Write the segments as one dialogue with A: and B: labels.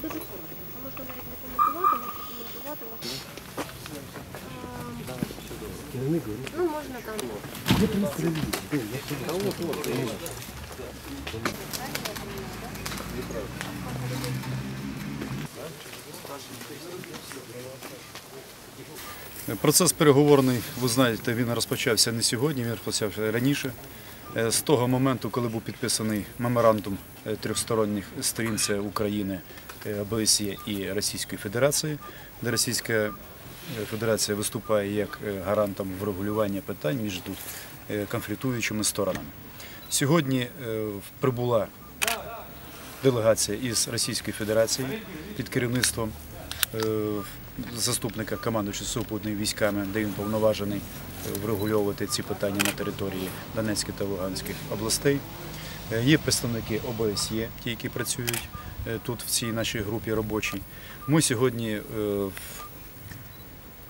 A: Це дуже коротко. Це можна навіть не коментувати, не прокоментувати. Ем, Ну, можна там.
B: Процес переговорний, ви знаєте, він розпочався не сьогодні, він розпочався раніше. Е, З того моменту, коли був підписаний меморандум е, трьохсторонніх сторін це України, е, ОБСЄ і Російської Федерації, де Російська Федерація виступає як гарантом врегулювання питань між конфліктуючими сторонами. Сьогодні прибула делегація із Російської Федерації під керівництвом заступника командуючого сухопутними військами, де він повноважений е, врегульовувати ці питання на території Донецької та Луганських областей. Е, Є представники ОБСЄ, ті, які працюють е, тут в цій нашій групі робочій. Ми сьогодні е,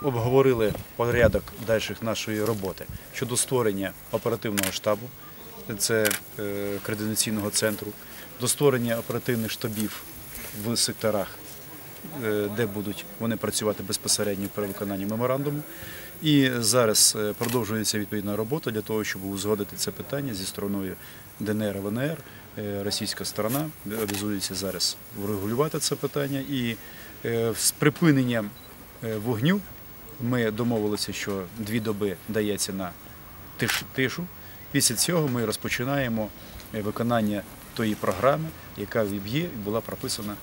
B: обговорили порядок дальших нашої роботи щодо створення оперативного штабу, це е, координаційного центру, до створення оперативних штабів в секторах, е, де будуть вони працювати безпосередньо при виконанні меморандуму. І зараз е, продовжується відповідна робота для того, щоб узгодити це питання зі стороною ДНР і ЛНР. Е, Російська сторона обязується зараз врегулювати це питання. І е, з припиненням е, вогню ми домовилися, що дві доби дається на тиш- тишу. Після цього ми розпочинаємо е, виконання тої програми, яка в ІБ'є була прописана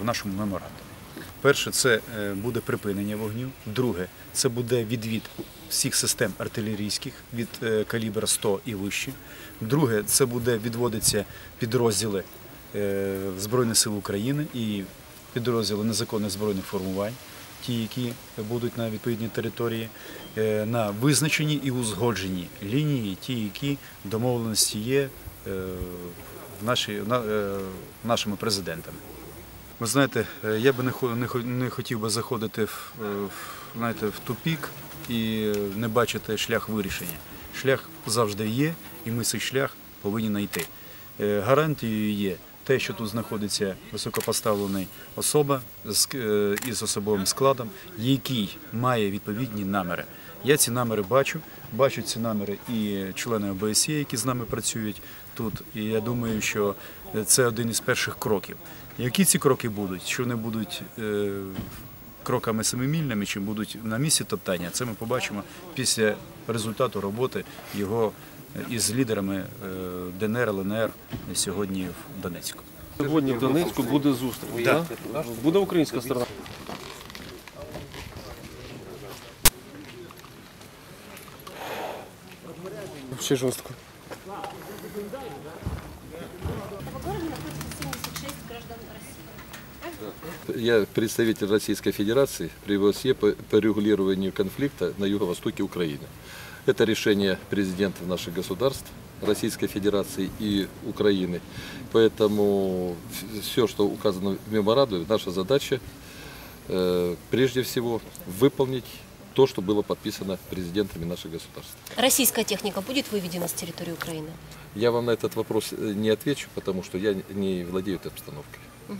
B: в нашому меморандумі. Перше, це е, буде припинення вогню. Друге, це буде відвід всіх систем артилерійських від е, калібра 100 і вище. Друге, це буде відводиться підрозділи е, Збройних сил України і підрозділи незаконних збройних формувань, ті, які будуть на відповідній території, на визначені і узгоджені лінії, ті, які домовленості є нашими президентами. Ви знаєте, е, я би не хо- не хо- не хотів би заходити в, е, знаєте, в тупік і не бачити шлях вирішення. Шлях завжди є, і ми цей шлях повинні знайти. Е, Гарантією є те, що тут знаходиться високопоставлена особа е, із особовим складом, який має відповідні наміри. Я ці наміри бачу, бачу ці наміри і члени ОБСЄ, які з нами працюють тут. І я думаю, що це один із перших кроків. Які ці кроки будуть? Що вони будуть е, кроками семимільними, чи будуть на місці топтання? Це ми побачимо після результату роботи його із лідерами е, ДНР, ЛНР сьогодні в Донецьку.
C: Сьогодні в Донецьку буде зустріч.
B: Да.
C: Да? Буде українська сторона. Ще жорстко.
A: В городе находится 76 граждан России.
D: Я представитель Российской Федерации при по, по регулированию конфликта на юго-востоке Украины. Это решение президентов наших государств, Российской Федерации и Украины. Поэтому все, что указано в меморандуме, наша задача э, прежде всего выполнить то, что было подписано президентами наших государств.
E: Российская техника будет выведена с территории Украины?
D: Я вам на этот вопрос э, не отвечу, потому что я не владею этой обстановкой.